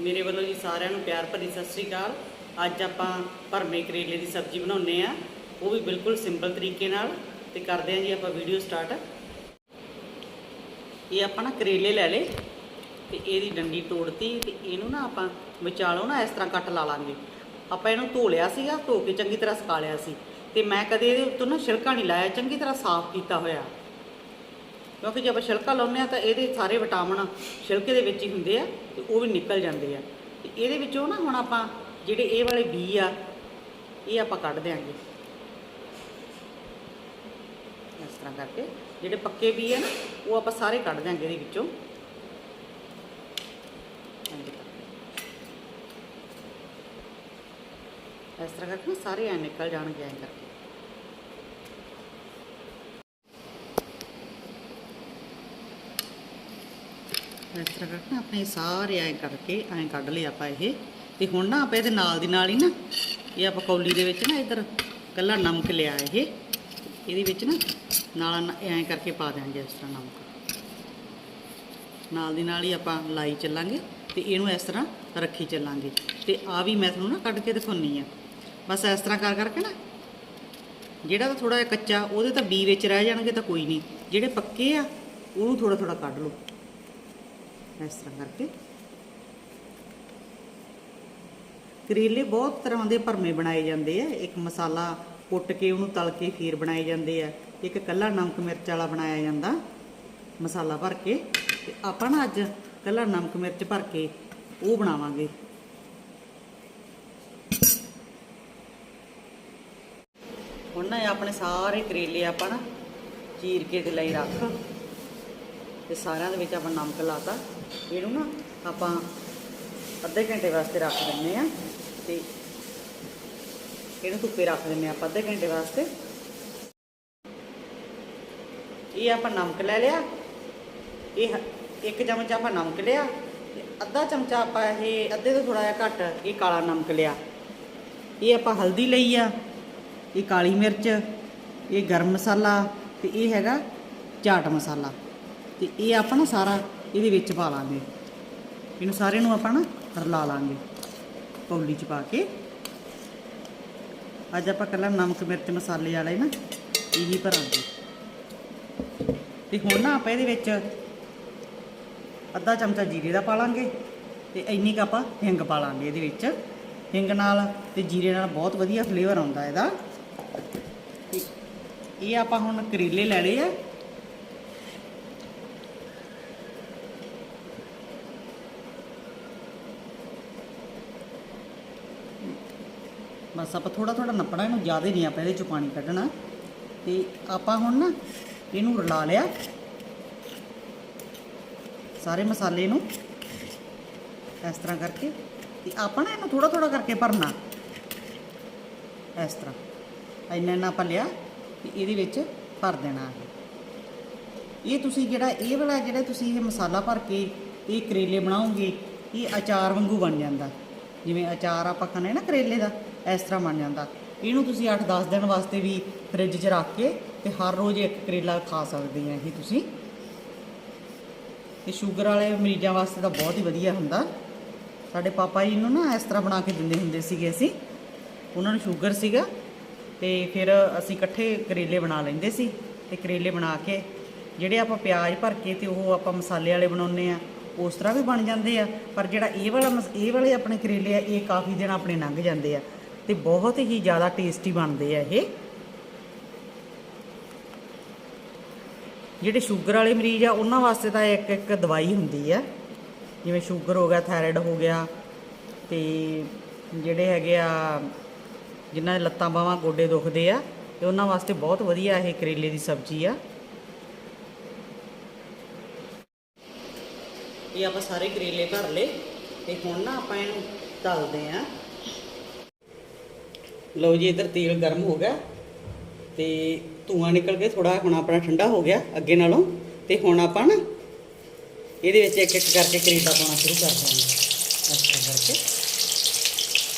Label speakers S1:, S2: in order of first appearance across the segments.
S1: ਮੇਰੇ ਵੱਲੋਂ ਜੀ ਸਾਰਿਆਂ ਨੂੰ ਪਿਆਰ ਭਰੀ ਸਤਿ ਸ੍ਰੀ ਅਕਾਲ। ਅੱਜ ਆਪਾਂ ਭਰਮੇ ਕਰੇਲੇ ਦੀ ਸਬਜ਼ੀ ਬਣਾਉਨੇ ਆ ਉਹ ਵੀ ਬਿਲਕੁਲ ਸਿੰਪਲ ਤਰੀਕੇ ਨਾਲ ਤੇ ਕਰਦੇ ਆ ਜੀ ਆਪਾਂ ਵੀਡੀਓ ਸਟਾਰਟ ਇਹ ਆਪਾਂ ਨਾ ਕਰੇਲੇ ਲੈ ਲਏ ਤੇ ਇਹਦੀ ਡੰਡੀ ਤੋੜਤੀ ਤੇ ਇਹਨੂੰ ਨਾ ਆਪਾਂ ਵਿਚਾਲੋਂ ਨਾ ਇਸ ਤਰ੍ਹਾਂ ਕੱਟ ਲਾ ਲਾਂਗੇ। ਆਪਾਂ ਇਹਨੂੰ ਧੋ ਲਿਆ ਸੀਗਾ, ਧੋ ਕੇ ਚੰਗੀ ਤਰ੍ਹਾਂ ਸੁਕਾ ਲਿਆ ਸੀ। ਤੇ ਮੈਂ ਕਦੇ ਇਹਦੇ ਉੱਤੋਂ ਨਾ ਛਿਲਕਾ ਨਹੀਂ ਲਾਇਆ, ਚੰਗੀ ਤਰ੍ਹਾਂ ਸਾਫ਼ ਕੀਤਾ ਹੋਇਆ। ਕਿਉਂਕਿ ਜੇ ਆਪਾਂ ਛਿਲਕਾ ਲਾਉਂਦੇ ਆ ਤਾਂ ਇਹਦੇ ਸਾਰੇ ਵਿਟਾਮਿਨ ਛਿਲਕੇ ਦੇ ਵਿੱਚ ਹੀ ਹੁੰਦੇ ਆ ਤੇ ਉਹ ਵੀ ਨਿਕਲ ਜਾਂਦੇ ਆ। ਤੇ ਇਹਦੇ ਵਿੱਚੋਂ ਨਾ ਹੁਣ ਆਪਾਂ ਜਿਹੜੇ ਇਹ ਵਾਲੇ ਬੀ ਆ, ਇਹ ਆਪਾਂ ਕੱਢ ਦਿਆਂਗੇ। ਇਸ ਤਰ੍ਹਾਂ ਕਰਕੇ ਜਿਹੜੇ ਪੱਕੇ ਬੀ ਆ ਨਾ, ਉਹ ਆਪਾਂ ਸਾਰੇ ਕੱਢ ਦਿਆਂਗੇ ਇਹਦੇ ਵਿੱਚੋਂ। ਇਸ ਤਰ੍ਹਾਂ ਕਰਕੇ ਨਾ ਸਾਰੇ ਐ ਨਿਕਲ ਜਾਣਗੇ, ਐਂ ਕਰਕੇ। ਇਸ ਤਰ੍ਹਾਂ ਕਰਕੇ ਨਾ ਆਪਣੇ ਸਾਰੇ ਐਂ ਕਰਕੇ, ਐਂ ਕੱਢ ਲਏ ਆਪਾਂ ਇਹ। ਤੇ ਹੁਣ ਨਾ ਆਪਾਂ ਇਹਦੇ ਨਾਲ ਦੀ ਨਾਲ ਹੀ ਨਾ, ਇਹ ਆਪਾਂ ਕੌਲੀ ਦੇ ਵਿੱਚ ਨਾ ਇਧਰ ਕੱਲਾ ਨਮਕ ਲਿਆ ਇਹ। ਇਹਦੇ ਵਿੱਚ ਨਾ ਨਾਲ ਐਂ ਕਰਕੇ ਪਾ ਦਿਆਂਗੇ ਇਸ ਤਰ੍ਹਾਂ ਨਮਕ। ਨਾਲ ਦੀ ਨਾਲ ਹੀ ਆਪਾਂ ਲਾਈ ਚੱਲਾਂਗੇ ਤੇ ਇਹਨੂੰ ਇਸ ਤਰ੍ਹਾਂ ਰੱਖੀ ਚੱਲਾਂਗੇ। ਤੇ ਆ ਵੀ ਮੈਂ ਤੁਹਾਨੂੰ ਨਾ ਕੱਢ ਕੇ ਦਿਖਾਉਣੀ ਆ। ਬਸ ਇਸ ਤਰ੍ਹਾਂ ਕਰ ਕਰਕੇ ਨਾ, ਜਿਹੜਾ ਤਾਂ ਥੋੜਾ ਜਿਹਾ ਕੱਚਾ, ਉਹਦੇ ਤਾਂ ਬੀ ਵਿੱਚ ਰਹਿ ਜਾਣਗੇ ਤਾਂ ਕੋਈ ਨਹੀਂ। ਜਿਹੜੇ ਪੱਕੇ ਆ, ਉਹਨੂੰ ਥੋੜਾ ਥੋੜਾ ਕੱਢ ਲਓ। ਇਸ ਤਰ੍ਹਾਂ ਕਰਕੇ। ਕਰੇਲੇ ਬਹੁਤ ਤਰ੍ਹਾਂ ਦੇ ਭਰਮੇ ਬਣਾਏ ਜਾਂਦੇ ਆ। ਇੱਕ ਮਸਾਲਾ ਕੁੱਟ ਕੇ, ਉਹਨੂੰ ਤਲ ਕੇ ਫੇਰ ਬਣਾਏ ਜਾਂਦੇ ਆ। ਇੱਕ ਕੱਲਾ ਨਮਕ ਮਿਰਚ ਵਾਲਾ ਬਣਾਇਆ ਜਾਂਦਾ, ਮਸਾਲਾ ਭਰ ਕੇ। ਤੇ ਆਪਾਂ ਨਾ ਅੱਜ ਕੱਲਾ ਨਮਕ ਮਿਰਚ ਭਰ ਕੇ ਉਹ ਬਣਾਵਾਂਗੇ। ਹੁਣ ਨਾ ਆਪਣੇ ਸਾਰੇ ਕਰੇਲੇ ਆਪਾਂ ਨਾ ਚੀਰ ਕੇ ਤੇ ਲਈ ਰੱਖ। ਤੇ ਸਾਰਿਆਂ ਦੇ ਵਿੱਚ ਆਪਾਂ ਨਮਕ ਲਾਤਾ। ਇਹਨੂੰ ਨਾ ਆਪਾਂ ਅੱਧੇ ਘੰਟੇ ਵਾਸਤੇ ਰੱਖ ਦਿੰਨੇ ਆ ਤੇ ਇਹਨੂੰ ਧੁੱਪੇ ਰੱਖ ਦਿੰਨੇ ਆ ਆਪਾਂ ਅੱਧੇ ਘੰਟੇ ਵਾਸਤੇ। ਇਹ ਆਪਾਂ ਨਮਕ ਲੈ ਲਿਆ। ਇਹ ਇੱਕ ਚਮਚ ਆਪਾਂ ਨਮਕ ਲਿਆ ਤੇ ਅੱਧਾ ਚਮਚਾ ਆਪਾਂ ਇਹ ਅੱਧੇ ਤੋਂ ਥੋੜਾ ਜਿਹਾ ਘੱਟ ਇਹ ਕਾਲਾ ਨਮਕ ਲਿਆ। ਇਹ ਆਪਾਂ ਹਲਦੀ ਲਈ ਆ, ਇਹ ਕਾਲੀ ਮਿਰਚ, ਇਹ ਗਰਮ ਮਸਾਲਾ ਤੇ ਇਹ ਹੈਗਾ ਚਾਟ ਮਸਾਲਾ। ਤੇ ਇਹ ਆਪਾਂ ਨਾ ਸਾਰਾ ਇਹਦੇ ਵਿੱਚ ਪਾ ਲਾਂਗੇ। ਇਹਨੂੰ ਸਾਰੇ ਨੂੰ ਆਪਾਂ ਨਾ ਰਲਾ ਲਾਂਗੇ। ਕੌਲੀ ਚ ਪਾ ਕੇ। ਅੱਜ ਆਪਾਂ ਕੱਲਾ ਨਮਕ, ਮਿਰਚ, ਮਸਾਲੇ ਵਾਲੇ ਨਾ ਇਹੀ ਭਰਾਂਗੇ। ਤੇ ਹੁਣ ਨਾ ਆਪਾਂ ਇਹਦੇ ਵਿੱਚ ਅੱਧਾ ਚਮਚਾ ਜੀਰੇ ਦਾ ਪਾ ਲਾਂਗੇ ਤੇ ਇੰਨੀ ਕੁ ਆਪਾਂ ਹਿੰਗ ਪਾ ਲਾਂਗੇ ਇਹਦੇ ਵਿੱਚ। ਹਿੰਗ ਨਾਲ ਤੇ ਜੀਰੇ ਨਾਲ ਬਹੁਤ ਵਧੀਆ ਫਲੇਵਰ ਆਉਂਦਾ ਇਹਦਾ। ਤੇ ਇਹ ਆਪਾਂ ਹੁਣ ਕਰੇਲੇ ਲੈ ਲਏ ਆ। ਬਸ ਆਪਾਂ ਥੋੜਾ ਥੋੜਾ ਨੱਪਣਾ, ਇਹਨੂੰ ਜ਼ਿਆਦਾ ਨਹੀਂ ਆਪਾਂ ਇਹਦੇ ਚੋਂ ਪਾਣੀ ਕੱਢਣਾ। ਤੇ ਆਪਾਂ ਹੁਣ ਨਾ ਇਹਨੂੰ ਰਲਾ ਲਿਆ। ਸਾਰੇ ਮਸਾਲੇ ਨੂੰ ਇਸ ਤਰ੍ਹਾਂ ਕਰਕੇ ਤੇ ਆਪਾਂ ਨਾ ਇਹਨੂੰ ਥੋੜਾ ਥੋੜਾ ਕਰਕੇ ਭਰਨਾ। ਇਸ ਤਰ੍ਹਾਂ। ਇੰਨਾ ਇੰਨਾ ਆਪਾਂ ਲਿਆ ਤੇ ਇਹਦੇ ਵਿੱਚ ਭਰ ਦੇਣਾ ਇਹ ਇਹ ਤੁਸੀਂ ਜਿਹੜਾ, ਇਹ ਵਾਲਾ ਜਿਹੜਾ ਤੁਸੀਂ ਇਹ ਮਸਾਲਾ ਭਰ ਕੇ ਇਹ ਕਰੇਲੇ ਬਣਾਓਗੇ, ਇਹ ਅਚਾਰ ਵਾਂਗੂ ਬਣ ਜਾਂਦਾ। ਜਿਵੇਂ ਅਚਾਰ ਆਪਾਂ ਖਾਂਦੇ ਨਾ ਕਰੇਲੇ ਦਾ, ਇਸ ਤਰ੍ਹਾਂ ਬਣ ਜਾਂਦਾ। ਇਹਨੂੰ ਤੁਸੀਂ 8-10 ਦਿਨ ਵਾਸਤੇ ਵੀ ਫ੍ਰਿਜ 'ਚ ਰੱਖ ਕੇ ਤੇ ਹਰ ਰੋਜ਼ ਇੱਕ ਕਰੇਲਾ ਖਾ ਸਕਦੇ ਆ ਇਹ ਤੁਸੀਂ। ਤੇ ਸ਼ੂਗਰ ਵਾਲੇ ਮਰੀਜ਼ਾਂ ਵਾਸਤੇ ਤਾਂ ਬਹੁਤ ਹੀ ਵਧੀਆ ਹੁੰਦਾ। ਸਾਡੇ ਪਾਪਾ ਜੀ ਨੂੰ ਨਾ ਇਸ ਤਰ੍ਹਾਂ ਬਣਾ ਕੇ ਦਿੰਦੇ ਹੁੰਦੇ ਸੀਗੇ ਅਸੀਂ। ਉਹਨਾਂ ਨੂੰ ਸ਼ੂਗਰ ਸੀਗਾ ਤੇ ਫਿਰ ਅਸੀਂ ਇਕੱਠੇ ਕਰੇਲੇ ਬਣਾ ਲੈਂਦੇ ਸੀ। ਤੇ ਕਰੇਲੇ ਬਣਾ ਕੇ ਜਿਹੜੇ ਆਪਾਂ ਪਿਆਜ਼ ਭਰ ਕੇ ਤੇ ਉਹ ਆਪਾਂ ਮਸਾਲੇ ਵਾਲੇ ਬਣਾਉਂਦੇ ਆ ਉਸ ਤਰ੍ਹਾਂ ਵੀ ਬਣ ਜਾਂਦੇ ਆ, ਪਰ ਜਿਹੜਾ ਇਹ ਵਾਲਾ ਮਸ- ਇਹ ਵਾਲੇ ਆਪਣੇ ਕਰੇਲੇ ਆ, ਇਹ ਕਾਫੀ ਦਿਨ ਆਪਣੇ ਲੰਘ ਜਾਂਦੇ ਆ ਤੇ ਬਹੁਤ ਹੀ ਜ਼ਿਆਦਾ ਟੇਸਟੀ ਬਣਦੇ ਆ ਇਹ। ਜਿਹੜੇ ਸ਼ੂਗਰ ਵਾਲੇ ਮਰੀਜ਼ ਆ, ਉਹਨਾਂ ਵਾਸਤੇ ਤਾਂ ਇੱਕ ਇੱਕ ਦਵਾਈ ਹੁੰਦੀ ਆ, ਜਿਵੇਂ ਸ਼ੂਗਰ ਹੋ ਗਿਆ, ਥਾਇਰਾਇਡ ਹੋ ਗਿਆ ਤੇ ਜਿਹੜੇ ਹੈਗੇ ਆ, ਜਿਨ੍ਹਾਂ ਦੇ ਲੱਤਾਂ ਬਾਹਾਂ, ਗੋਡੇ ਦੁਖਦੇ ਆ, ਤੇ ਉਹਨਾਂ ਵਾਸਤੇ ਬਹੁਤ ਵਧੀਆ ਇਹ ਕਰੇਲੇ ਦੀ ਸਬਜ਼ੀ ਆ। ਇਹ ਆਪਾਂ ਸਾਰੇ ਕਰੇਲੇ ਭਰ ਲਏ ਤੇ ਹੁਣ ਨਾ ਆਪਾਂ ਇਹਨੂੰ ਤਲਦੇ ਆ। ਲਓ ਜੀ, ਇਧਰ ਤੇਲ ਗਰਮ ਹੋ ਗਿਆ ਤੇ ਧੂਆਂ ਨਿਕਲ ਕੇ ਥੋੜਾ ਹੁਣ ਆਪਣਾ ਠੰਡਾ ਹੋ ਗਿਆ ਅੱਗੇ ਨਾਲੋਂ। ਤੇ ਹੁਣ ਆਪਾਂ ਨਾ ਇਹਦੇ ਵਿੱਚ ਇੱਕ ਇੱਕ ਕਰਕੇ ਕਰੇਲਾ ਪਾਉਣਾ ਸ਼ੁਰੂ ਕਰ ਦਾਂਗੇ ਅੱਛਾ ਕਰਕੇ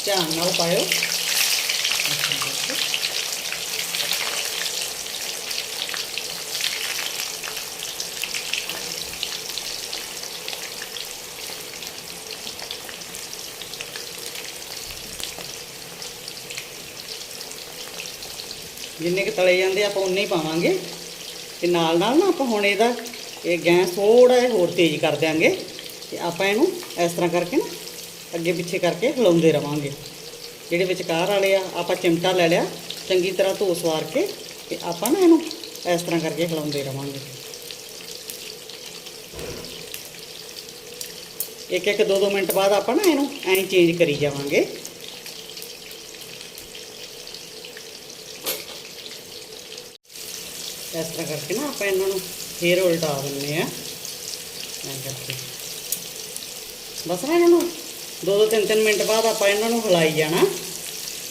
S1: ਧਿਆਨ ਨਾਲ ਪਾਇਓ। ਜਿੰਨੇ ਕਿ ਤਲੇ ਜਾਂਦੇ ਆਪਾਂ ਉਨੇ ਹੀ ਪਾਵਾਂਗੇ। ਤੇ ਨਾਲ ਨਾਲ ਨਾ ਆਪਾਂ ਹੁਣ ਇਹਦਾ ਇਹ ਗੈਸ ਥੋੜਾ ਜਿਹਾ ਹੋਰ ਤੇਜ਼ ਕਰ ਦਿਆਂਗੇ। ਤੇ ਆਪਾਂ ਇਹਨੂੰ ਇਸ ਤਰ੍ਹਾਂ ਕਰਕੇ ਨਾ ਅੱਗੇ ਪਿੱਛੇ ਕਰਕੇ ਹਿਲਾਉਂਦੇ ਰਵਾਂਗੇ। ਜਿਹੜੇ ਵਿਚਕਾਰ ਵਾਲੇ ਆ, ਆਪਾਂ ਚਿਮਟਾ ਲੈ ਲਿਆ, ਚੰਗੀ ਤਰ੍ਹਾਂ ਧੋ ਸਵਾਰ ਕੇ ਤੇ ਆਪਾਂ ਨਾ ਇਹਨੂੰ ਇਸ ਤਰ੍ਹਾਂ ਕਰਕੇ ਹਿਲਾਉਂਦੇ ਰਵਾਂਗੇ। ਇੱਕ ਇੱਕ ਦੋ ਦੋ ਮਿੰਟ ਬਾਅਦ ਆਪਾਂ ਨਾ ਇਹਨੂੰ ਐਂ ਚੇਂਜ ਕਰੀ ਜਾਵਾਂਗੇ। ਇਸ ਤਰ੍ਹਾਂ ਕਰਕੇ ਨਾ ਆਪਾਂ ਇਹਨਾਂ ਨੂੰ ਫੇਰ ਉਲਟਾ ਦਿੰਨੇ ਆ ਐਂ ਕਰਕੇ। ਬਸ ਨਾ ਇਹਨਾਂ ਨੂੰ ਦੋ ਦੋ ਤਿੰਨ ਤਿੰਨ ਮਿੰਟ ਬਾਅਦ ਆਪਾਂ ਇਹਨਾਂ ਨੂੰ ਹਿਲਾਈ ਜਾਣਾ।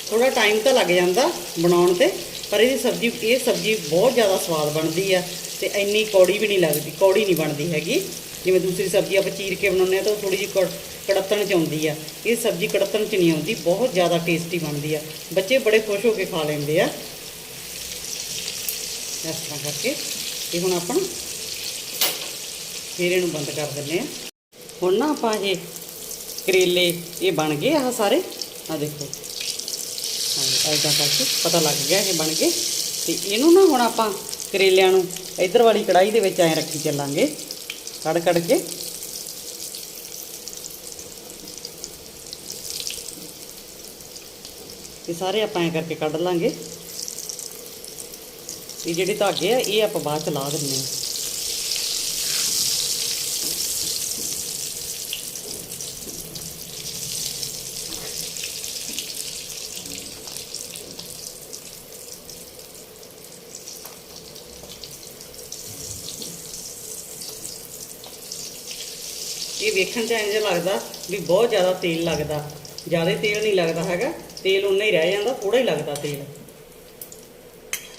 S1: ਥੋੜਾ ਟਾਈਮ ਤਾਂ ਲੱਗ ਜਾਂਦਾ ਬਣਾਉਣ ਤੇ, ਪਰ ਇਹਦੀ ਸਬਜ਼ੀ, ਇਹ ਸਬਜ਼ੀ ਬਹੁਤ ਜ਼ਿਆਦਾ ਸਵਾਦ ਬਣਦੀ ਆ ਤੇ ਇੰਨੀ ਕੌੜੀ ਵੀ ਨਹੀਂ ਲੱਗਦੀ, ਕੌੜੀ ਨਹੀਂ ਬਣਦੀ ਹੈਗੀ। ਜਿਵੇਂ ਦੂਸਰੀ ਸਬਜ਼ੀ ਆਪਾਂ ਚੀਰ ਕੇ ਬਣਾਉਂਦੇ ਆ ਤਾਂ ਉਹ ਥੋੜੀ ਜਿਹੀ ਕੜ- ਕੜੱਤਣ ਚ ਆਉਂਦੀ ਆ। ਇਹ ਸਬਜ਼ੀ ਕੜੱਤਣ ਚ ਨਹੀਂ ਆਉਂਦੀ, ਬਹੁਤ ਜ਼ਿਆਦਾ ਟੇਸਟੀ ਬਣਦੀ ਆ। ਬੱਚੇ ਬੜੇ ਖੁਸ਼ ਹੋ ਕੇ ਖਾ ਲੈਂਦੇ ਆ। ਇਸ ਤਰ੍ਹਾਂ ਕਰਕੇ ਇਹ ਹੁਣ ਆਪਾਂ ਨਾ ਫਿਰ ਇਹਨੂੰ ਬੰਦ ਕਰ ਦਿੰਨੇ ਆ ਹੁਣ ਨਾ ਆਪਾਂ ਇਹ ਕਰੇਲੇ ਇਹ ਬਣ ਗਏ ਆਹ ਸਾਰੇ। ਆ ਦੇਖੋ। ਹਾਂ ਐਦਾਂ ਕਰਕੇ ਪਤਾ ਲੱਗ ਗਿਆ ਇਹ ਬਣ ਗਏ। ਤੇ ਇਹਨੂੰ ਨਾ ਹੁਣ ਆਪਾਂ ਕਰੇਲਿਆਂ ਨੂੰ ਇਧਰ ਵਾਲੀ ਕੜਾਈ ਦੇ ਵਿੱਚ ਐਂ ਰੱਖੀ ਚੱਲਾਂਗੇ। ਕੜ ਕੜ ਕੇ। ਇਹ ਸਾਰੇ ਆਪਾਂ ਐਂ ਕਰਕੇ ਕੱਢ ਲਾਂਗੇ। ਇਹ ਜਿਹੜੇ ਧਾਗੇ ਆ, ਇਹ ਆਪਾਂ ਬਾਅਦ ਚ ਲਾ ਦਿੰਨੇ ਆ ਇਹ ਵੇਖਣ ਚ ਇੰਜ ਲੱਗਦਾ ਵੀ ਬਹੁਤ ਜ਼ਿਆਦਾ ਤੇਲ ਲੱਗਦਾ। ਜ਼ਿਆਦਾ ਤੇਲ ਨਹੀਂ ਲੱਗਦਾ ਹੈਗਾ। ਤੇਲ ਉਨਾ ਹੀ ਰਹਿ ਜਾਂਦਾ ਥੋੜਾ ਹੀ ਲੱਗਦਾ ਤੇਲ।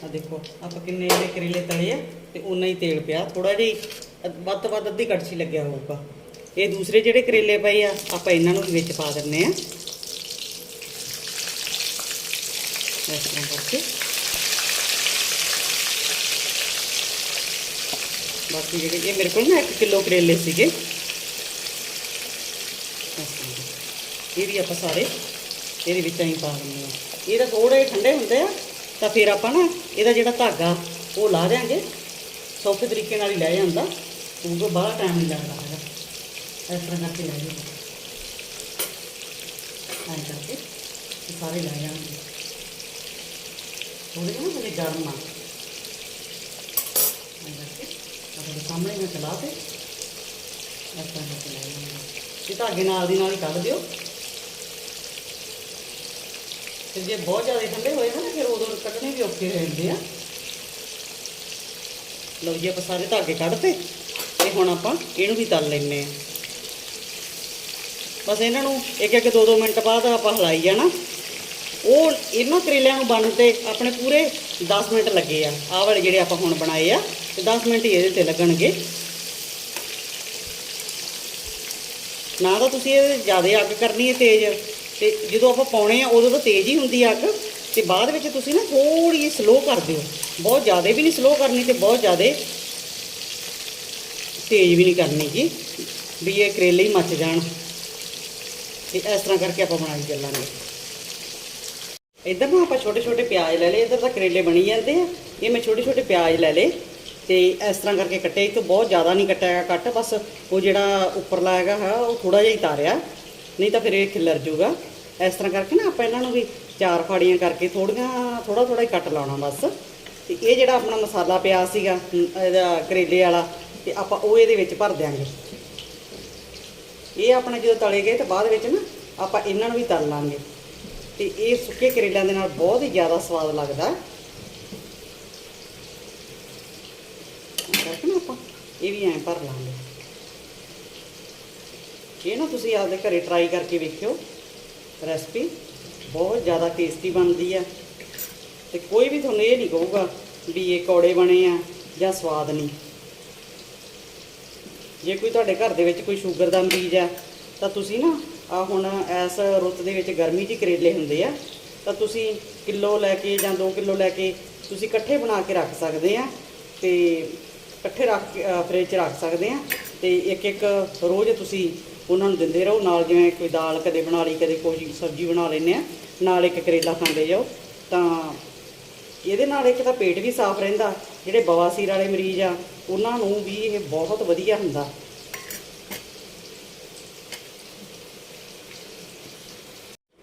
S1: ਆ ਦੇਖੋ ਆਪਾਂ ਕਿੰਨੇ ਇਹਦੇ ਕਰੇਲੇ ਤਲੇ ਆ ਤੇ ਉਨਾ ਹੀ ਤੇਲ ਪਿਆ। ਥੋੜਾ ਜਿਹਾ ਹੀ, ਵੱਧ ਤੋਂ ਵੱਧ ਅੱਧੀ ਕੜਛੀ ਲੱਗਿਆ ਹੋਊਗਾ ਇਹ ਦੂਸਰੇ ਜਿਹੜੇ ਕਰੇਲੇ ਪਏ ਆ ਆਪਾਂ ਇਹਨਾਂ ਨੂੰ ਵੀ ਵਿੱਚ ਪਾ ਦਿੰਨੇ ਆ। ਇਸ ਤਰ੍ਹਾਂ ਕਰਕੇ। ਬਾਕੀ ਜਿਹੜੇ ਇਹ ਮੇਰੇ ਕੋਲ ਨਾ 1 ਕਿਲੋ ਕਰੇਲੇ ਸੀਗੇ। ਇਹ ਵੀ ਆਪਾਂ ਸਾਰੇ ਇਹਦੇ ਵਿੱਚ ਹੀ ਪਾ ਦਿੰਦੇ ਆ। ਇਹ ਤਾਂ ਥੋੜੇ ਠੰਡੇ ਹੁੰਦੇ ਆ। ਤਾਂ ਫਿਰ ਆਪਾਂ ਨਾ ਇਹਦਾ ਜਿਹੜਾ ਧਾਗਾ ਉਹ ਲਾ ਦਿਆਂਗੇ। ਸੌਖੇ ਤਰੀਕੇ ਨਾਲ ਹੀ ਲੈ ਜਾਂਦਾ। ਕਿਉਂਕਿ ਬਾਹਲਾ ਟਾਈਮ ਨਹੀਂ ਲੱਗਦਾ ਹੈਗਾ। ਇਸ ਤਰ੍ਹਾਂ ਕਰਕੇ ਲੈ ਜਾਓ। ਐਂ ਕਰਕੇ ਸਾਰੇ ਲੈ ਜਾਣਗੇ। ਥੋੜੇ ਨਾ ਮੇਰੇ ਗਰਮ ਆ। ਐਂ ਕਰਕੇ ਆਹ ਸਾਹਮਣੇ ਮੈਂ ਚਲਾ ਤੇ ਇਸ ਤਰ੍ਹਾਂ ਕਰਕੇ ਲੈ ਜਾਵਾਂਗੇ। ਇਹ ਧਾਗੇ ਨਾਲ ਦੀ ਨਾਲ ਹੀ ਕੱਢ ਦਿਓ। ਤੇ ਜੇ ਬਹੁਤ ਜ਼ਿਆਦਾ ਠੰਡੇ ਹੋਏ ਨਾ, ਫਿਰ ਉਦੋਂ ਕੱਢਣੇ ਵੀ ਔਖੇ ਹੋ ਜਾਂਦੇ ਆ। ਲਓ ਜੀ, ਆਪਾਂ ਸਾਰੇ ਧਾਗੇ ਕੱਢਤੇ ਤੇ ਹੁਣ ਆਪਾਂ ਇਹਨੂੰ ਵੀ ਤਲ ਲੈਨੇ ਆ। ਬਸ ਇਹਨਾਂ ਨੂੰ ਇੱਕ ਇੱਕ ਦੋ ਦੋ ਮਿੰਟ ਬਾਅਦ ਆਪਾਂ ਹਿਲਾਈ ਜਾਣਾ। ਉਹ ਇਹਨਾਂ ਕਰੇਲਿਆਂ ਨੂੰ ਬਣਨ ਤੇ ਆਪਣੇ ਪੂਰੇ 10 ਮਿੰਟ ਲੱਗੇ ਆ। ਆਹ ਵਾਲੇ ਜਿਹੜੇ ਆਪਾਂ ਹੁਣ ਬਣਾਏ ਆ, ਤੇ 10 ਮਿੰਟ ਹੀ ਇਹਦੇ ਤੇ ਲੱਗਣਗੇ। ਨਾ ਤਾਂ ਤੁਸੀਂ ਇਹ ਜ਼ਿਆਦਾ ਅੱਗ ਕਰਨੀ ਹੈ ਤੇਜ਼। ਤੇ ਜਦੋਂ ਆਪਾਂ ਪਾਉਣੇ ਆ, ਉਦੋਂ ਤਾਂ ਤੇਜ਼ ਹੀ ਹੁੰਦੀ ਆ ਅੱਗ, ਤੇ ਬਾਅਦ ਵਿੱਚ ਤੁਸੀਂ ਨਾ ਥੋੜੀ ਜਿਹੀ ਸਲੋ ਕਰ ਦਿਓ। ਬਹੁਤ ਜ਼ਿਆਦਾ ਵੀ ਨਹੀਂ ਸਲੋ ਕਰਨੀ ਤੇ ਬਹੁਤ ਜ਼ਿਆਦਾ ਤੇਜ਼ ਵੀ ਨਹੀਂ ਕਰਨੀ ਜੀ, ਵੀ ਇਹ ਕਰੇਲੇ ਹੀ ਮੱਚ ਜਾਣ। ਤੇ ਇਸ ਤਰ੍ਹਾਂ ਕਰਕੇ ਆਪਾਂ ਬਣਾਈ ਚੱਲਾਂਗੇ। ਇੱਧਰ ਨਾ ਆਪਾਂ ਛੋਟੇ ਛੋਟੇ ਪਿਆਜ਼ ਲੈ ਲਏ, ਇੱਧਰ ਤਾਂ ਕਰੇਲੇ ਬਣੀ ਜਾਂਦੇ ਆ। ਇਹ ਮੈਂ ਛੋਟੇ ਛੋਟੇ ਪਿਆਜ਼ ਲੈ ਲਏ, ਤੇ ਇਸ ਤਰ੍ਹਾਂ ਕਰਕੇ ਕੱਟੇ ਇਹ ਤੋਂ ਬਹੁਤ ਜ਼ਿਆਦਾ ਨਹੀਂ ਕੱਟਿਆ ਹੈਗਾ, ਕੱਟ ਬਸ ਉਹ ਜਿਹੜਾ ਉੱਪਰਲਾ ਹੈਗਾ, ਹੈ, ਉਹ ਥੋੜਾ ਜਿਹਾ ਹੀ ਤਾਰਿਆ ਨਹੀਂ ਤਾਂ ਫਿਰ ਇਹ ਖਿਲਰ ਜੂਗਾ। ਇਸ ਤਰ੍ਹਾਂ ਕਰਕੇ ਨਾ ਆਪਾਂ ਇਹਨਾਂ ਨੂੰ ਵੀ ਚਾਰ ਫਾੜੀਆਂ ਕਰਕੇ ਥੋੜੀਆਂ ਥੋੜਾ ਥੋੜਾ ਹੀ ਕੱਟ ਲਾਉਣਾ ਬਸ। ਤੇ ਇਹ ਜਿਹੜਾ ਆਪਣਾ ਮਸਾਲਾ ਪਿਆ ਸੀਗਾ ਇਹਦਾ ਕਰੇਲੇ ਵਾਲਾ, ਤੇ ਆਪਾਂ ਉਹ ਇਹਦੇ ਵਿੱਚ ਭਰ ਦਿਆਂਗੇ। ਇਹ ਆਪਣੇ ਜਦੋਂ ਤਲੇ ਗਏ ਤੇ ਬਾਅਦ ਵਿੱਚ ਨਾ ਆਪਾਂ ਇਹਨਾਂ ਨੂੰ ਵੀ ਤਲ ਲਾਂਗੇ। ਤੇ ਇਹ ਸੁੱਕੇ ਕਰੇਲਿਆਂ ਦੇ ਨਾਲ ਬਹੁਤ ਹੀ ਜ਼ਿਆਦਾ ਸਵਾਦ ਲੱਗਦਾ। ਕਰਕੇ ਨਾ ਆਪਾਂ ਇਹ ਵੀ ਐਂ ਭਰ ਲਾਂਗੇ। ਇਹ ਨਾ ਤੁਸੀਂ ਆਪਦੇ ਘਰੇ ਟਰਾਈ ਕਰਕੇ ਵੇਖਿਓ। ਰੈਸਪੀ ਬਹੁਤ ਜ਼ਿਆਦਾ ਟੇਸਟੀ ਬਣਦੀ ਆ। ਤੇ ਕੋਈ ਵੀ ਤੁਹਾਨੂੰ ਇਹ ਨਹੀਂ ਕਹੂਗਾ ਵੀ ਇਹ ਕੌੜੇ ਬਣੇ ਆ ਜਾਂ ਸਵਾਦ ਨਹੀਂ। ਜੇ ਕੋਈ ਤੁਹਾਡੇ ਘਰ ਦੇ ਵਿੱਚ ਕੋਈ ਸ਼ੂਗਰ ਦਾ ਮਰੀਜ਼ ਆ, ਤਾਂ ਤੁਸੀਂ ਨਾ ਆ ਹੁਣ ਇਸ ਰੁੱਤ ਦੇ ਵਿੱਚ ਗਰਮੀ 'ਚ ਕਰੇਲੇ ਹੁੰਦੇ ਆ, ਤਾਂ ਤੁਸੀਂ ਕਿਲੋ ਲੈ ਕੇ ਜਾਂ 2 ਕਿਲੋ ਲੈ ਕੇ ਤੁਸੀਂ ਇਕੱਠੇ ਬਣਾ ਕੇ ਰੱਖ ਸਕਦੇ ਆ ਤੇ ਇਕੱਠੇ ਰੱਖ ਕੇ ਫ੍ਰਿਜ 'ਚ ਰੱਖ ਸਕਦੇ ਆ ਤੇ ਇੱਕ ਇੱਕ ਰੋਜ਼ ਤੁਸੀਂ ਉਹਨਾਂ ਨੂੰ ਦਿੰਦੇ ਰਹੋ। ਨਾਲ ਜਿਵੇਂ ਕੋਈ ਦਾਲ ਕਦੇ ਬਣਾ ਲਈ, ਕਦੇ ਕੋਈ ਸਬਜ਼ੀ ਬਣਾ ਲੈਂਦੇ ਆ ਨਾਲ ਇੱਕ ਕਰੇਲਾ ਖਾਂਦੇ ਜਾਓ। ਤਾਂ ਇਹਦੇ ਨਾਲ ਇੱਕ ਤਾਂ ਪੇਟ ਵੀ ਸਾਫ਼ ਰਹਿੰਦਾ। ਜਿਹੜੇ ਬਵਾਸੀਰ ਵਾਲੇ ਮਰੀਜ਼ ਆ, ਉਹਨਾਂ ਨੂੰ ਵੀ ਇਹ ਬਹੁਤ ਵਧੀਆ ਹੁੰਦਾ।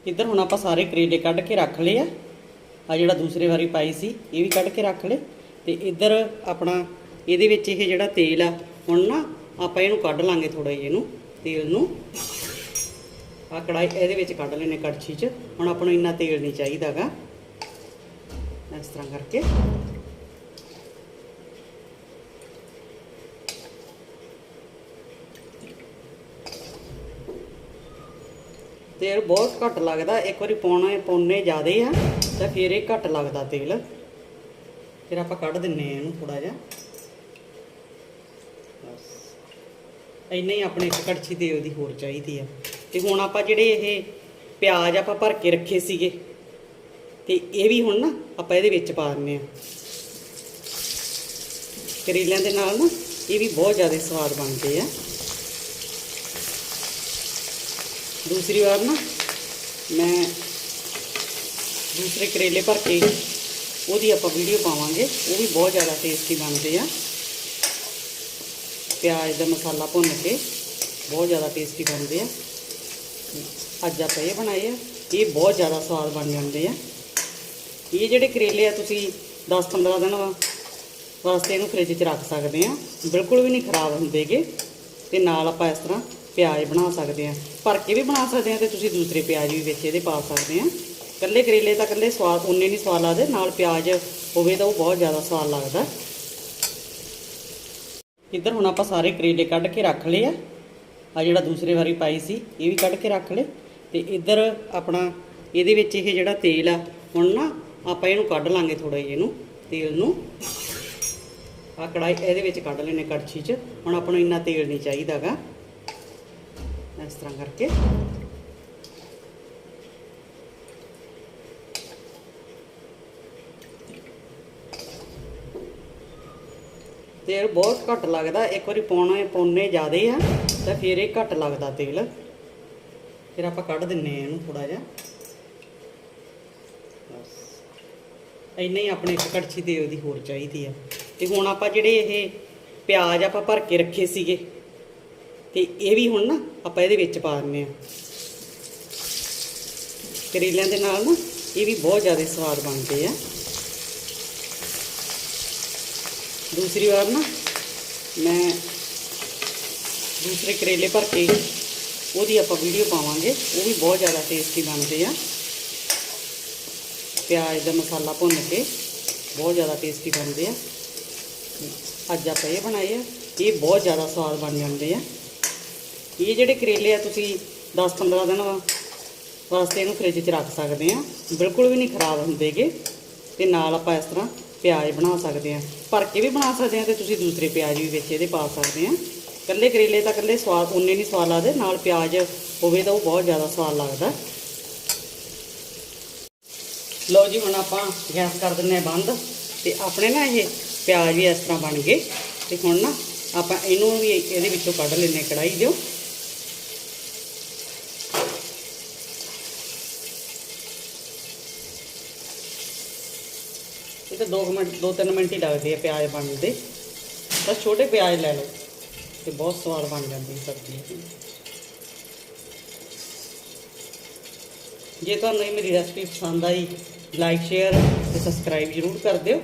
S1: ਇੱਧਰ ਹੁਣ ਆਪਾਂ ਸਾਰੇ ਕਰੇਲੇ ਕੱਢ ਕੇ ਰੱਖ ਲਏ ਆ। ਆ ਜਿਹੜਾ ਦੂਸਰੇ ਵਾਰੀ ਪਾਈ ਸੀ, ਇਹ ਵੀ ਕੱਢ ਕੇ ਰੱਖ ਲਏ। ਤੇ ਇੱਧਰ ਆਪਣਾ, ਇਹਦੇ ਵਿੱਚ ਇਹ ਜਿਹੜਾ ਤੇਲ ਆ, ਹੁਣ ਨਾ ਆਪਾਂ ਇਹਨੂੰ ਕੱਢ ਲਾਂਗੇ ਥੋੜਾ ਜਿਹਾ ਇਹਨੂੰ। ਤੇਲ ਨੂੰ ਆ ਕੜਾਈ ਇਹਦੇ ਵਿੱਚ ਕੱਢ ਲੈਨੇ ਕੜਛੀ 'ਚ। ਹੁਣ ਆਪਾਂ ਨੂੰ ਇੰਨਾ ਤੇਲ ਨਹੀਂ ਚਾਹੀਦਾਗਾ ਇਸ ਤਰ੍ਹਾਂ ਕਰਕੇ। ਤੇਲ ਬਹੁਤ ਘੱਟ ਲੱਗਦਾ। ਇੱਕ ਵਾਰੀ ਪਾਉਣਾ ਪਾਉਣੇ ਜ਼ਿਆਦੇ ਆ, ਤਾਂ ਫਿਰ ਇਹ ਘੱਟ ਲੱਗਦਾ ਤੇਲ। ਫਿਰ ਆਪਾਂ ਕੱਢ ਦਿੰਨੇ ਆ ਇਹਨੂੰ ਥੋੜਾ ਜਿਹਾ। ਇੰਨਾ ਹੀ ਆਪਣੇ ਇੱਕ ਕੜਛੀ 'ਤੇ ਉਹਦੀ ਹੋਰ ਚਾਹੀਦੀ ਆ। ਤੇ ਹੁਣ ਆਪਾਂ ਜਿਹੜੇ ਇਹ ਪਿਆਜ਼ ਆਪਾਂ ਭਰ ਕੇ ਰੱਖੇ ਸੀਗੇ, ਤੇ ਇਹ ਵੀ ਹੁਣ ਨਾ ਆਪਾਂ ਇਹਦੇ ਵਿੱਚ ਪਾ ਦਿੰਨੇ ਆ। ਕਰੇਲਿਆਂ ਦੇ ਨਾਲ ਨਾ ਇਹ ਵੀ ਬਹੁਤ ਜ਼ਿਆਦਾ ਸਵਾਦ ਬਣਦੇ ਆ। ਦੂਸਰੀ ਵਾਰ ਨਾ ਮੈਂ ਦੂਸਰੇ ਕਰੇਲੇ ਭਰ ਕੇ ਉਹਦੀ ਆਪਾਂ ਵੀਡੀਓ ਪਾਵਾਂਗੇ, ਉਹ ਵੀ ਬਹੁਤ ਜ਼ਿਆਦਾ ਟੇਸਟੀ ਬਣਦੇ ਆ। ਪਿਆਜ਼ ਦਾ ਮਸਾਲਾ ਭੁੰਨ ਕੇ ਬਹੁਤ ਜ਼ਿਆਦਾ ਟੇਸਟੀ ਬਣਦੇ ਆ। ਅੱਜ ਆਪਾਂ ਇਹ ਬਣਾਏ ਆ। ਇਹ ਬਹੁਤ ਜ਼ਿਆਦਾ ਸਵਾਦ ਬਣ ਜਾਂਦੇ ਆ। ਇਹ ਜਿਹੜੇ ਕਰੇਲੇ ਆ, ਤੁਸੀਂ 10-15 ਦਿਨ ਵਾਸਤੇ ਇਹਨੂੰ ਫ੍ਰਿਜ 'ਚ ਰੱਖ ਸਕਦੇ ਆ। ਬਿਲਕੁਲ ਵੀ ਨਹੀਂ ਖਰਾਬ ਹੁੰਦੇਗੇ। ਤੇ ਨਾਲ ਆਪਾਂ ਇਸ ਤਰ੍ਹਾਂ ਪਿਆਜ਼ ਬਣਾ ਸਕਦੇ ਆ। ਭਰ ਕੇ ਵੀ ਬਣਾ ਸਕਦੇ ਆ ਤੇ ਤੁਸੀਂ ਦੂਸਰੇ ਪਿਆਜ਼ ਵੀ ਵਿੱਚ ਇਹਦੇ ਪਾ ਸਕਦੇ ਆ। ਕੱਲੇ ਕਰੇਲੇ ਤਾਂ ਕੱਲੇ ਸਵਾਦ ਉਨੇ ਨਹੀਂ ਸਵਾਦ ਲੱਗਦੇ। ਨਾਲ ਪਿਆਜ਼ ਹੋਵੇ ਤਾਂ ਉਹ ਬਹੁਤ ਜ਼ਿਆਦਾ ਸਵਾਦ ਲੱਗਦਾ। ਇੱਧਰ ਹੁਣ ਆਪਾਂ ਸਾਰੇ ਕਰੇਲੇ ਕੱਢ ਕੇ ਰੱਖ ਲਏ ਆ। ਆ ਜਿਹੜਾ ਦੂਸਰੇ ਵਾਰੀ ਪਾਈ ਸੀ, ਇਹ ਵੀ ਕੱਢ ਕੇ ਰੱਖ ਲਏ। ਤੇ ਇੱਧਰ ਆਪਣਾ ਇਹਦੇ ਵਿੱਚ ਇਹ ਜਿਹੜਾ ਤੇਲ ਆ, ਹੁਣ ਨਾ ਆਪਾਂ ਇਹਨੂੰ ਕੱਢ ਲਾਂਗੇ ਥੋੜਾ ਜਿਹਾ ਇਹਨੂੰ, ਤੇਲ ਨੂੰ। ਆ ਕੜਾਈ ਇਹਦੇ ਵਿੱਚ ਕੱਢ ਲੈਨੇ ਕੜਛੀ 'ਚ। ਹੁਣ ਆਪਾਂ ਨੂੰ ਇੰਨਾ ਤੇਲ ਨਹੀਂ ਚਾਹੀਦਾਗਾ ਇਸ ਤਰ੍ਹਾਂ ਕਰਕੇ। ਤੇਲ ਬਹੁਤ ਘੱਟ ਲੱਗਦਾ। ਇੱਕ ਵਾਰੀ ਪਾਉਣਾ ਪਾਉਣੇ ਜ਼ਿਆਦੇ ਆ, ਤਾਂ ਫਿਰ ਇਹ ਘੱਟ ਲੱਗਦਾ ਤੇਲ। ਫਿਰ ਆਪਾਂ ਕੱਢ ਦਿੰਨੇ ਆ ਇਹਨੂੰ ਥੋੜਾ ਜਿਹਾ। ਬਸ। ਇੰਨਾ ਹੀ ਆਪਣੇ ਇੱਕ ਕੜਛੀ ਤੇਲ ਦੀ ਹੋਰ ਚਾਹੀਦੀ ਆ। ਤੇ ਹੁਣ ਆਪਾਂ ਜਿਹੜੇ ਇਹ ਪਿਆਜ਼ ਆਪਾਂ ਭਰ ਕੇ ਰੱਖੇ ਸੀਗੇ, ਤੇ ਇਹ ਵੀ ਹੁਣ ਨਾ ਆਪਾਂ ਇਹਦੇ ਵਿੱਚ ਪਾ ਦਿੰਨੇ ਆ। ਕਰੇਲਿਆਂ ਦੇ ਨਾਲ ਨਾ ਇਹ ਵੀ ਬਹੁਤ ਜ਼ਿਆਦਾ ਸਵਾਦ ਬਣਦੇ ਆ। ਦੂਸਰੀ ਵਾਰ ਨਾ ਮੈਂ ਦੂਸਰੇ ਕਰੇਲੇ ਭਰ ਕੇ ਉਹਦੀ ਆਪਾਂ ਵੀਡੀਓ ਪਾਵਾਂਗੇ। ਉਹ ਵੀ ਬਹੁਤ ਜ਼ਿਆਦਾ ਟੇਸਟੀ ਬਣਦੇ ਆ। ਪਿਆਜ਼ ਦਾ ਮਸਾਲਾ ਭੁੰਨ ਕੇ ਬਹੁਤ ਜ਼ਿਆਦਾ ਟੇਸਟੀ ਬਣਦੇ ਆ। ਅੱਜ ਆਪਾਂ ਇਹ ਬਣਾਏ ਆ। ਇਹ ਬਹੁਤ ਜ਼ਿਆਦਾ ਸਵਾਦ ਬਣ ਜਾਂਦੇ ਆ। ਇਹ ਜਿਹੜੇ ਕਰੇਲੇ ਆ ਤੁਸੀਂ 10-15 ਦਿਨ ਵਾਸਤੇ ਇਹਨੂੰ ਫ੍ਰਿਜ 'ਚ ਰੱਖ ਸਕਦੇ ਆ। ਬਿਲਕੁਲ ਵੀ ਨਹੀਂ ਖਰਾਬ ਹੁੰਦੇਗੇ। ਤੇ ਨਾਲ ਆਪਾਂ ਇਸ ਤਰ੍ਹਾਂ ਪਿਆਜ਼ ਬਣਾ ਸਕਦੇ ਆ। ਭਰ ਕੇ ਵੀ ਬਣਾ ਸਕਦੇ ਆ ਤੇ ਤੁਸੀਂ ਦੂਸਰੇ ਪਿਆਜ਼ ਵੀ ਵਿੱਚ ਇਹਦੇ ਪਾ ਸਕਦੇ ਆ। ਕੱਲੇ ਕਰੇਲੇ ਤਾਂ ਕੱਲੇ ਸਵਾਦ ਉਨੇ ਨਹੀਂ ਸਵਾਦ ਲੱਗਦੇ। ਨਾਲ ਪਿਆਜ਼ ਹੋਵੇ ਤਾਂ ਉਹ ਬਹੁਤ ਜ਼ਿਆਦਾ ਸਵਾਦ ਲੱਗਦਾ। ਲਓ ਜੀ, ਹੁਣ ਆਪਾਂ ਗੈਸ ਕਰ ਦਿੰਨੇ ਆ ਬੰਦ ਤੇ ਆਪਣੇ ਨਾ ਇਹ ਪਿਆਜ਼ ਵੀ ਇਸ ਤਰ੍ਹਾਂ ਬਣ ਗਏ। ਤੇ ਹੁਣ ਨਾ ਆਪਾਂ ਇਹਨੂੰ ਵੀ ਇਹਦੇ ਵਿੱਚੋਂ ਕੱਢ ਲੈਨੇ ਕੜਾਈ ਜੋ ਇਹ ਤਾਂ 2 ਮਿੰਟ 2-3 ਮਿੰਟ ਹੀ ਲੱਗਦੇ ਆ ਪਿਆਜ਼ ਬਣਨ ਦੇ। ਬਸ ਛੋਟੇ ਪਿਆਜ਼ ਲੈ ਲਓ ਤੇ ਬਹੁਤ ਸਵਾਦ ਬਣ ਜਾਂਦੀ ਹੈ ਸਬਜ਼ੀ। ਜੇ ਤੁਹਾਨੂੰ ਇਹ ਮੇਰੀ ਰੈਸਪੀ ਪਸੰਦ ਆਈ ਲਾਈਕ ਸ਼ੇਅਰ ਤੇ ਸਬਸਕ੍ਰਾਈਬ ਜ਼ਰੂਰ ਕਰ ਦਿਓ।